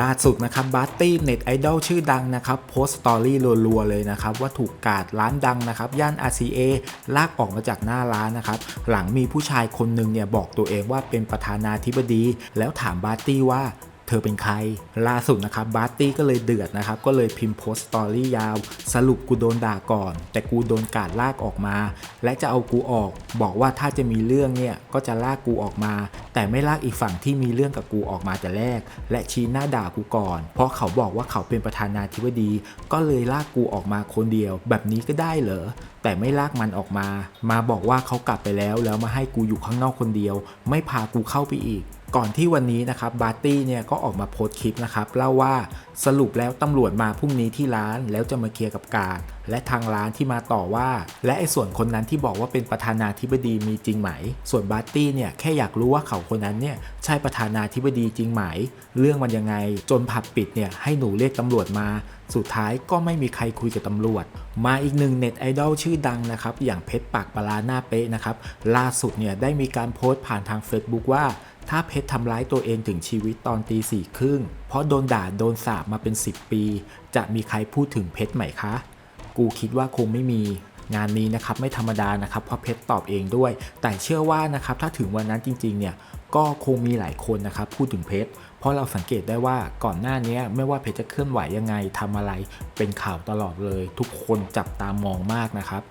ล่าสุดนะครับบาร์ตี้เน็ตไอดอลชื่อดังนะครับโพสต์สตอรี่รัวๆเลยนะครับว่าถูกกาดร้านดังนะครับย่าน RCA ลากออกมาจากหน้าร้านนะครับหลังมีผู้ชายคนหนึ่งเนี่ยบอกตัวเองว่าเป็นประธานาธิบดี แล้วถามบาร์ตี้ว่า เธอเป็นใคร ล่าสุดนะครับบาร์ตี้ก็เลยเดือดนะครับ ก็เลยพิมพ์โพสต์สตอรี่ยาว สรุปกูโดนด่าก่อน แต่กูโดนกาดลากออกมา และจะเอากูออก บอกว่าถ้าจะมีเรื่องเนี่ย ก็จะลากกูออกมา แต่ไม่ลากอีกฝั่งที่มีเรื่องกับกูออกมาแต่แรก และชี้หน้าด่ากูก่อน เพราะเขาบอกว่าเขาเป็นประธานาธิบดี ก็เลยลากกูออกมาคนเดียว แบบนี้ก็ได้เหรอแต่ไม่ลากมันออกมา มาบอกว่าเขากลับไปแล้วแล้วมาให้กูอยู่ข้างนอกคนเดียว ไม่พากูเข้าไปอีก ก่อนที่วันนี้นะครับบาร์ตี้เนี่ยก็ออกมาโพสต์คลิปนะครับเล่าว่าสรุปแล้วตำรวจมาพรุ่งนี้ที่ร้านแล้วจะมาเคลียร์กับกาดและทางร้านที่มาต่อว่า และไอ้ส่วนคนนั้นที่บอกว่าเป็นประธานาธิบดีมีจริงไหม ส่วนบาร์ตี้เนี่ยแค่อยากรู้ว่าเขาคนนั้นเนี่ยใช่ประธานาธิบดีจริงไหม เรื่องมันยังไง จนผับปิดเนี่ยให้หนูเรียกตำรวจมา สุดท้ายก็ไม่มีใครคุยกับตำรวจ มาอีกหนึ่งเน็ตไอดอลชื่อดังนะครับอย่างเพชรปากปลาหน้าเป๊ะนะครับล่าสุดเนี่ยได้มีการโพสต์ผ่านทาง Facebook ว่า ถ้าเพชรทำร้ายตัวเองถึงชีวิตตอนตีสี่ครึ่ง เพราะโดนด่าโดนสาบมาเป็น 10 ปี จะมีใครพูดถึงเพชรไหมคะ กูคิดว่าคงไม่มีงานนี้นะครับไม่ธรรมดานะครับเพราะเพชรตอบเองด้วย แต่เชื่อว่านะครับถ้าถึงวันนั้นจริงๆเนี่ยก็คงมีหลายคนนะครับพูดถึงเพชรเพราะเราสังเกตได้ว่าก่อนหน้านี้ไม่ว่าเพชรจะเคลื่อนไหวยังไงทำอะไร เป็นข่าวตลอดเลย ทุกคนจับตามองมากนะครับ